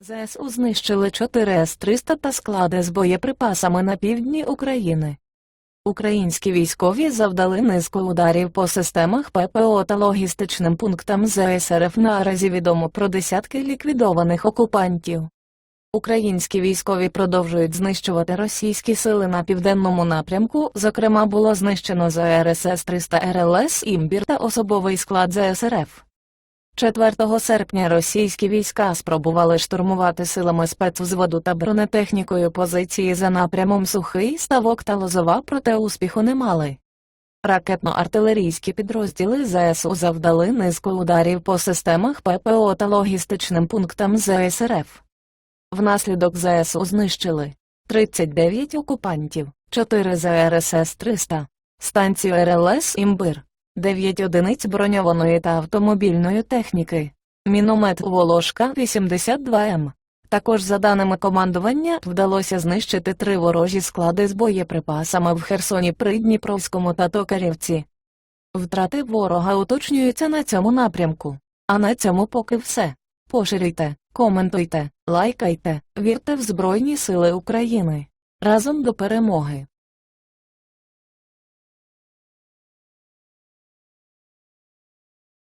ЗСУ знищили 4 С-300 та склади з боєприпасами на півдні України. Українські військові завдали низку ударів по системах ППО та логістичним пунктам ЗСРФ. Наразі відомо про десятки ліквідованих окупантів. Українські військові продовжують знищувати російські сили на південному напрямку, зокрема було знищено ЗРСС-300 РЛС «Імбір» та особовий склад ЗСРФ. 4 серпня російські війська спробували штурмувати силами спецвзводу та бронетехнікою позиції за напрямом Сухий, Ставок та Лозова, проте успіху не мали. Ракетно-артилерійські підрозділи ЗСУ завдали низку ударів по системах ППО та логістичним пунктам ЗСРФ. Внаслідок ЗСУ знищили 39 окупантів, 4 ЗРСС-300, станцію РЛС «Імбир», 9 одиниць броньованої та автомобільної техніки, міномет Волошка 82М. Також, за даними командування, вдалося знищити три ворожі склади з боєприпасами в Херсоні Придніпровському та Токарівці. Втрати ворога уточнюються на цьому напрямку. А на цьому поки все. Поширюйте, коментуйте, лайкайте, вірте в Збройні Сили України. Разом до перемоги.